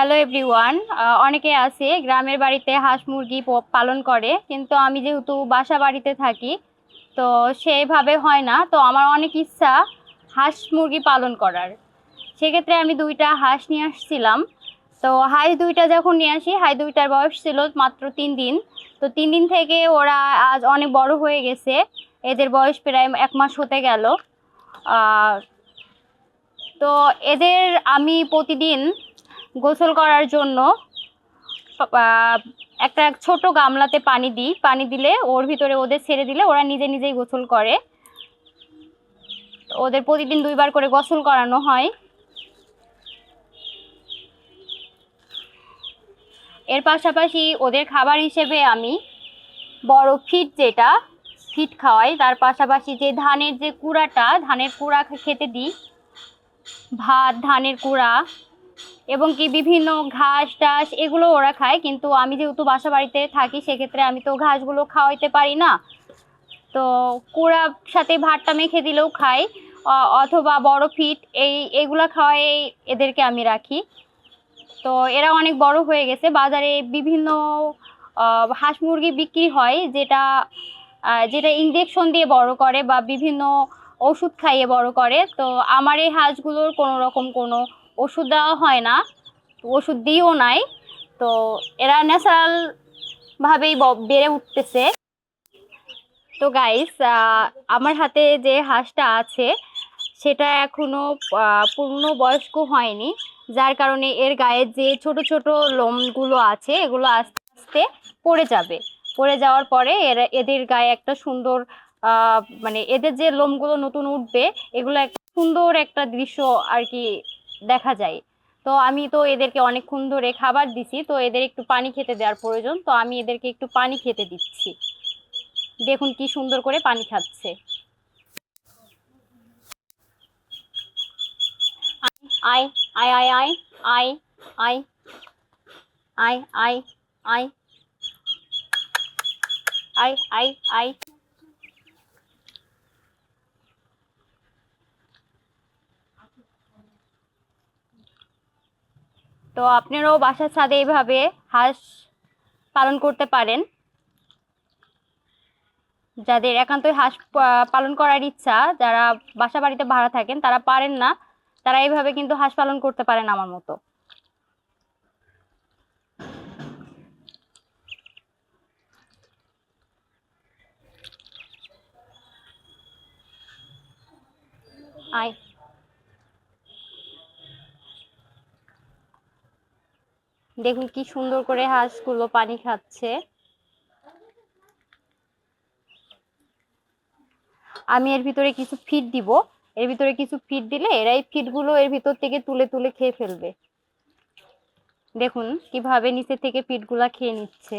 Hello everyone অনেকে আছে, গ্রামের বাড়িতে হাঁস মুরগি পালন করে, কিন্তু আমি যেহেতু বাসা বাড়িতে থাকি, তো সেইভাবে হয় না। তো আমার অনেক ইচ্ছা হাঁস মুরগি পালন করার। সেক্ষেত্রে আমি দুইটা হাঁস নিয়ে আসছিলাম। তো হাঁস দুইটা যখন নিয়ে আসি, হাঁস দুইটার বয়স ছিল মাত্র তিন দিন। তো তিন দিন থেকে ওরা আজ অনেক বড় হয়ে গেছে। এদের বয়স প্রায় এক মাস হতে গেল। তো এদের আমি প্রতিদিন গোসল করার জন্য একটা ছোট গামলাতে পানি দিই। পানি দিলে ওর ভিতরে ওদের ছেড়ে দিলে ওরা নিজে নিজেই গোসল করে। ওদের প্রতিদিন দুইবার করে গোসল করানো হয়। এর পাশাপাশি ওদের খাবার হিসেবে আমি বড় ফিট যেটা, ফিট খাওয়াই। তার পাশাপাশি যে ধানের যে কুড়াটা, ধানের কুড়া খেতে দিই। ভাত, ধানের কুড়া এবং কি বিভিন্ন ঘাস টাস এগুলো ওরা খায়, কিন্তু আমি যেহেতু বাসা বাড়িতে থাকি, সেক্ষেত্রে আমি তো ঘাসগুলো খাওয়াইতে পারি না। তো কুড়ার সাথে ভাতটা মেখে দিলেও খাই অথবা বড় ফিট এই, এগুলো খাওয়াই এদেরকে আমি রাখি। তো এরা অনেক বড় হয়ে গেছে। বাজারে বিভিন্ন হাঁস মুরগি বিক্রি হয়, যেটা যেটা ইঞ্জেকশন দিয়ে বড় করে বা বিভিন্ন ওষুধ খাইয়ে বড় করে। তো আমার এই হাঁসগুলোর কোনো রকম কোনো ওষুধ দেওয়া হয় না ওষুধ দিও নাই। তো এরা ন্যাচারাল ভাবেই বেড়ে উঠতেছে। তো গাইস আমার হাতে যে হাঁসটা আছে সেটা এখনও আহ, পূর্ণ বয়স্ক হয়নি। যার কারণে এর গায়ে যে ছোট ছোট লোমগুলো আছে এগুলো আস্তে আস্তে পড়ে যাবে। পড়ে যাওয়ার পরে এরা এদের গায়ে একটা সুন্দর মানে এদের যে লোমগুলো নতুন উঠবে এগুলো একটা সুন্দর একটা দৃশ্য আর কি দেখা যায় তো আমি তো এদেরকে অনেকক্ষণ ধরে খাবার দিছি তো এদের একটু পানি খেতে দেওয়ার প্রয়োজন তো আমি এদেরকে একটু পানি খেতে দিচ্ছি দেখুন কি সুন্দর করে পানি খাচ্ছে আই আই আই আই আই আই আই আই আই আই আই আই তো আপনারাও বাসার ছাদে এইভাবে হাঁস পালন করতে পারেন। যাদের একান্তই হাঁস পালন করার ইচ্ছা, যারা বাসা বাড়িতে ভাড়া থাকেন, তারা পারেন না। তারা এইভাবে কিন্তু হাঁস পালন করতে পারেন আমার মতো। আয়। দেখুন কি সুন্দর করে হাঁসগুলো পানি খাচ্ছে। আমি এর ভিতরে কিছু ফিড দিব। এর ভিতরে কিছু ফিড দিলে এরা এই ফিডগুলো এর ভিতর থেকে তুলে তুলে খেয়ে ফেলবে। দেখুন কীভাবে নিচে থেকে ফিডগুলা খেয়ে নিচ্ছে।